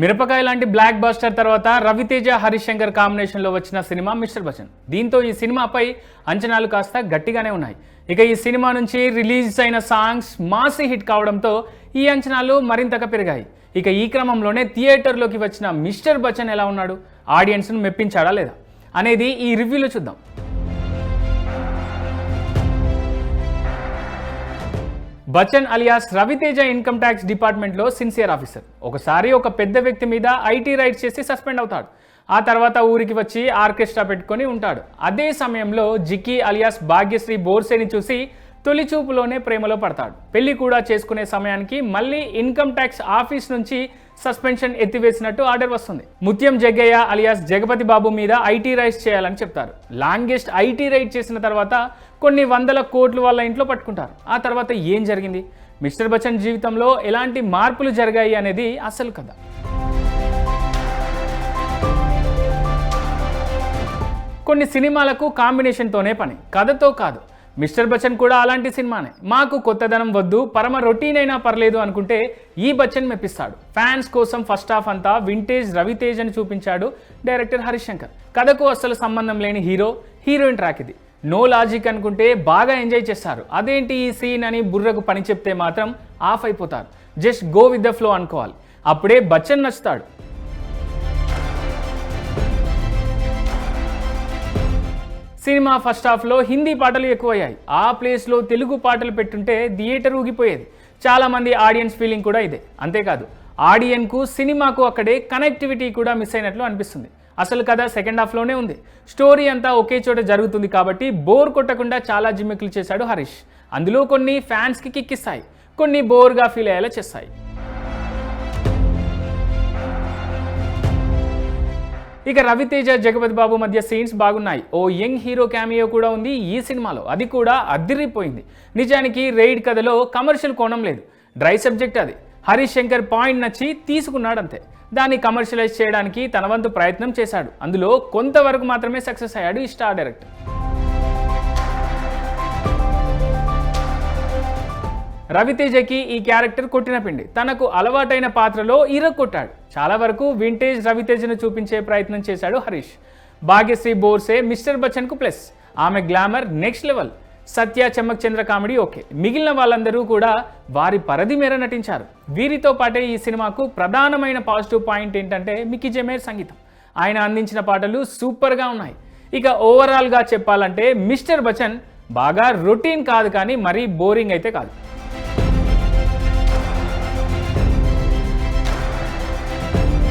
మిరపకాయ లాంటి block buster తర్వాత రవితేజ హరిశంకర్ కాంబినేషన్లో వచ్చిన సినిమా మిస్టర్ బచ్చన్. దీంతో ఈ సినిమాపై అంచనాలు కాస్త గట్టిగానే ఉన్నాయి. ఇక ఈ సినిమా నుంచి రిలీజ్ అయిన సాంగ్స్ మాసి హిట్ కావడంతో ఈ అంచనాలు మరింతగా పెరిగాయి. ఇక ఈ క్రమంలోనే థియేటర్లోకి వచ్చిన మిస్టర్ బచ్చన్ ఎలా ఉన్నాడు? ఆడియన్స్ను మెప్పించాడా లేదా? అనేది ఈ రివ్యూలో చూద్దాం. Bachchan alias Raviteja income tax డిపార్ట్మెంట్లో సిన్సియర్ ఆఫీసర్. ఒకసారి ఒక పెద్ద వ్యక్తి మీద ఐటీ రైడ్ చేసి సస్పెండ్ అవుతాడు. ఆ తర్వాత ఊరికి వచ్చి ఆర్కెస్ట్రా పెట్టుకొని ఉంటాడు. అదే సమయంలో జిక్కీ అలియాస్ భాగ్యశ్రీ బోర్సేని చూసి తొలి చూపులోనే ప్రేమలో పడతాడు. పెళ్ళి కూడా చేసుకునే సమయానికి మళ్ళీ ఇన్కమ్ ట్యాక్స్ ఆఫీస్ నుంచి సస్పెన్షన్ ఎత్తివేసినట్టు ఆర్డర్ వస్తుంది. ముత్యం జగ్గయ్య అలియాస్ జగపతి బాబు మీద ఐటీ రైస్ చేయాలని చెప్తారు. లాంగెస్ట్ ఐటీ రైడ్ చేసిన తర్వాత కొన్ని వందల కోట్లు వాళ్ళ ఇంట్లో పట్టుకుంటారు. ఆ తర్వాత ఏం జరిగింది? మిస్టర్ బచ్చన్ జీవితంలో ఎలాంటి మార్పులు జరిగాయి అనేది అసలు కథ. కొన్ని సినిమాలకు కాంబినేషన్తోనే పని. కథతో కాదు. మిస్టర్ బచ్చన్ కూడా అలాంటి సినిమానే. మాకు కొత్తదనం వద్దు పరమ రొటీన్ అయినా పర్లేదు అనుకుంటే ఈ బచ్చన్ మెప్పిస్తాడు. ఫ్యాన్స్ కోసం ఫస్ట్ హాఫ్ అంతా వింటేజ్ రవితేజ్ అని చూపించాడు డైరెక్టర్ హరిశంకర్. కథకు అస్సలు సంబంధం లేని హీరో హీరోయిన్ ట్రాక్ ఇది. నో లాజిక్ అనుకుంటే బాగా ఎంజాయ్ చేస్తారు. అదేంటి ఈ సీన్ అని బుర్రకు పని చెప్తే మాత్రం ఆఫ్ అయిపోతారు. Just go with the flow అనుకోవాలి. అప్పుడే బచ్చన్ నచ్చుతాడు. సినిమా ఫస్ట్ హాఫ్లో హిందీ పాటలు ఎక్కువయ్యాయి. ఆ ప్లేస్లో తెలుగు పాటలు పెట్టుంటే థియేటర్ ఊగిపోయేది. చాలామంది ఆడియన్స్ ఫీలింగ్ కూడా ఇదే. అంతేకాదు ఆడియన్కు సినిమాకు అక్కడే కనెక్టివిటీ కూడా మిస్ అయినట్లు అనిపిస్తుంది. అసలు కథ సెకండ్ హాఫ్లోనే ఉంది. స్టోరీ అంతా ఒకే చోట జరుగుతుంది కాబట్టి బోర్ కొట్టకుండా చాలా జిమ్మికులు చేశాడు హరీష్. అందులో కొన్ని ఫ్యాన్స్కి కిక్కిస్తాయి. కొన్ని బోర్గా ఫీల్ అయ్యేలా చేస్తాయి. ఇక రవితేజ జగపతి బాబు మధ్య సీన్స్ బాగున్నాయి. ఓ యంగ్ హీరో క్యామియో కూడా ఉంది. ఈ సినిమాలో అది కూడా అద్దిరిపోయింది నిజానికి రైడ్ కథలో కమర్షియల్ కోణం లేదు. డ్రై సబ్జెక్ట్ అది. హరీష్ శంకర్ పాయింట్ నచ్చి తీసుకున్నాడు అంతే దాన్ని కమర్షియలైజ్ చేయడానికి తన వంతు ప్రయత్నం చేశాడు. అందులో కొంతవరకు మాత్రమే సక్సెస్ అయ్యాడు ఈ స్టార్ డైరెక్టర్. రవితేజకి ఈ క్యారెక్టర్ కొట్టిన పిండి. తనకు అలవాటైన పాత్రలో కొట్టాడు. చాలా వరకు వింటేజ్ రవితేజను చూపించే ప్రయత్నం చేశాడు హరీష్. భాగ్యశ్రీ బోర్సే మిస్టర్ బచ్చన్కు ప్లస్. ఆమె glamour next level. Satya Chammak Chandra comedy okay. మిగిలిన వాళ్ళందరూ కూడా వారి పరిధి మేర నటించారు. వీరితో పాటే ఈ సినిమాకు ప్రధానమైన పాజిటివ్ పాయింట్ ఏంటంటే మికీ జమేర్ సంగీతం. ఆయన అందించిన పాటలు సూపర్గా ఉన్నాయి. ఇక ఓవరాల్గా చెప్పాలంటే మిస్టర్ బచ్చన్ బాగా రొటీన్ కాదు కానీ మరీ బోరింగ్ అయితే కాదు.